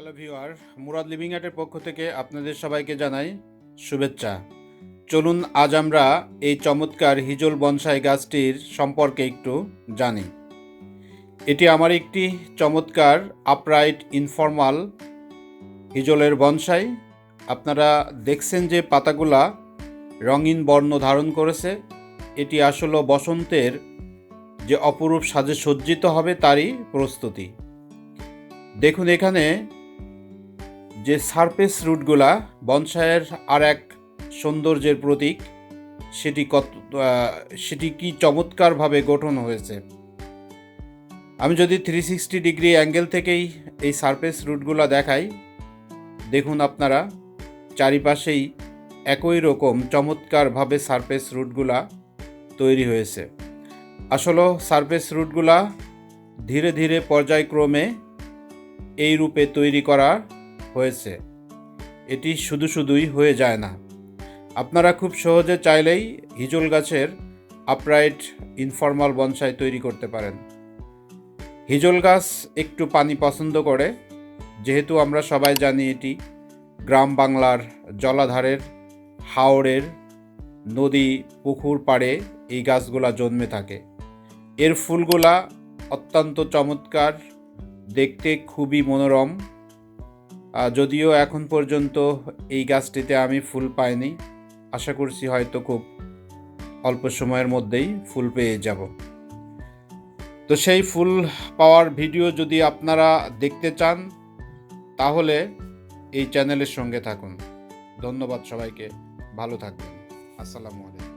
Hello viewer Murad living আর্টের পক্ষ থেকে আপনাদের সবাইকে জানাই শুভেচ্ছা। চলুন আজ আমরা এই চমৎকার হিজল বনসাই গাছটির সম্পর্কে একটু জানি। এটি আমার একটি চমৎকার আপরাইট ইনফর্মাল হিজলের বনসাই। আপনারা দেখছেন যে পাতাগুলা রঙিন বর্ণ ধারণ করেছে। এটি আসলে বসন্তের যে অপরূপ সাজে সজ্জিত হবে তারই প্রস্তুতি। দেখুন এখানে যে সারফেস রুটগুলা বনসাইয়ের আর এক সৌন্দর্যের প্রতীক, সেটি কত সেটি কি চমৎকারভাবে গঠন হয়েছে? আমি যদি থ্রি সিক্সটি ডিগ্রি অ্যাঙ্গেল থেকেই এই সারফেস রুটগুলা দেখাই, দেখুন আপনারা, চারিপাশেই একই রকম চমৎকারভাবে সারফেস রুটগুলা তৈরি হয়েছে। আসলে সারফেস রুটগুলা ধীরে ধীরে পর্যায়ক্রমে এই রূপে তৈরি করা হয়েছে। এটি শুধু শুধুই হয়ে যায় না। আপনারা খুব সহজে চাইলেই হিজল গাছের আপরাইট ইনফর্মাল বনসাই তৈরি করতে পারেন। হিজল গাছ একটু পানি পছন্দ করে, যেহেতু আমরা সবাই জানি এটি গ্রাম বাংলার জলাধারের হাওড়ের নদী পুকুর পাড়ে এই গাছগুলা জন্মে থাকে। এর ফুলগুলা অত্যন্ত চমৎকার, দেখতে খুবই মনোরম যদিও এখন পর্যন্ত এই গাছটিতে আমি ফুল পাইনি। আশা করছি হয়তো খুব অল্প সময়ের মধ্যেই ফুল পেয়ে যাব। তো সেই ফুল পাওয়ার ভিডিও যদি আপনারা দেখতে চান, তাহলে এই চ্যানেলের সঙ্গে থাকুন। ধন্যবাদ সবাইকে। ভালো থাকবেন। আসসালামু আলাইকুম।